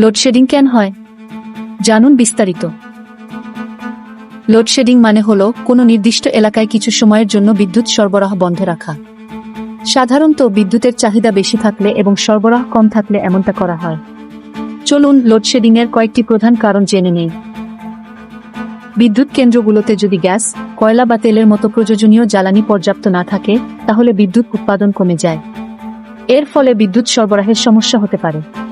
Load shedding কেন হয়? জানুন বিস্তারিত। লোডশেডিং মানে হল কোনো নির্দিষ্ট এলাকায় কিছু সময়ের জন্য বিদ্যুৎ সরবরাহ বন্ধ রাখা। সাধারণত বিদ্যুতের চাহিদা বেশি থাকলে এবং সরবরাহ কম থাকলে এমনটা করা হয়। চলুন লোডশেডিং এর কয়েকটি প্রধান কারণ জেনে নেই। বিদ্যুৎ কেন্দ্রগুলোতে যদি গ্যাস, কয়লা বা তেলের মতো প্রয়োজনীয় জ্বালানি পর্যাপ্ত না থাকে, তাহলে বিদ্যুৎ উৎপাদন কমে যায়। এর ফলে বিদ্যুৎ সরবরাহের সমস্যা হতে পারে।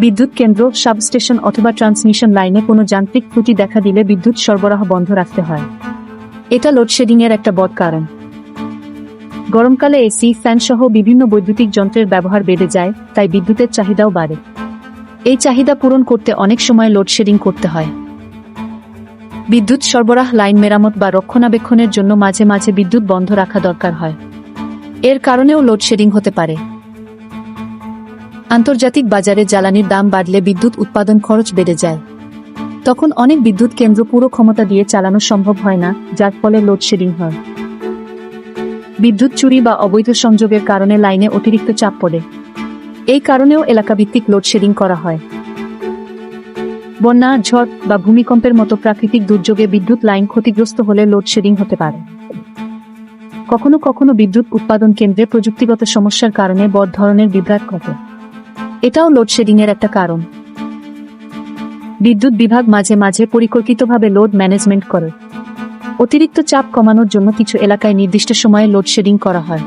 বিদ্যুৎ কেন্দ্র, সাবস্টেশন অথবা ট্রান্সমিশন লাইনে কোনো যান্ত্রিক ত্রুটি দেখা দিলে বিদ্যুৎ সরবরাহ বন্ধ রাখতে হয়। এটা লোডশেডিং এর একটা বড় কারণ। গরমকালে এসি, ফ্যান সহ বিভিন্ন বৈদ্যুতিক যন্ত্রের ব্যবহার বেড়ে যায়, তাই বিদ্যুতের চাহিদাও বাড়ে। এই চাহিদা পূরণ করতে অনেক সময় লোডশেডিং করতে হয়। বিদ্যুৎ সরবরাহ, লাইন মেরামত বা রক্ষণাবেক্ষণের জন্য মাঝে মাঝে বিদ্যুৎ বন্ধ রাখা দরকার হয়। এর কারণেও লোডশেডিং হতে পারে। আন্তর্জাতিক বাজারে জ্বালানির দাম বাড়লে বিদ্যুৎ উৎপাদন খরচ বেড়ে যায়। তখন অনেক বিদ্যুৎ কেন্দ্র পুরো ক্ষমতা দিয়ে চালানো সম্ভব হয় না, যার ফলে লোডশেডিং হয়। বিদ্যুৎ চুরি বা অবৈধ সংযোগের কারণে লাইনে অতিরিক্ত চাপ পড়ে। এই কারণেও এলাকাভিত্তিক লোডশেডিং করা হয়। বন্যা, ঝড় বা ভূমিকম্পের মতো প্রাকৃতিক দুর্যোগে বিদ্যুৎ লাইন ক্ষতিগ্রস্ত হলে লোডশেডিং হতে পারে। কখনো কখনো বিদ্যুৎ উৎপাদন কেন্দ্রে প্রযুক্তিগত সমস্যার কারণে বড় ধরনের বিভ্রাট ঘটে। এটাও লোডশেডিংয়ের একটা কারণ। বিদ্যুৎ বিভাগ মাঝে মাঝে পরিকল্পিতভাবে লোড ম্যানেজমেন্ট করে। অতিরিক্ত চাপ কমানোর জন্য কিছু এলাকায় নির্দিষ্ট সময়ে লোডশেডিং করা হয়।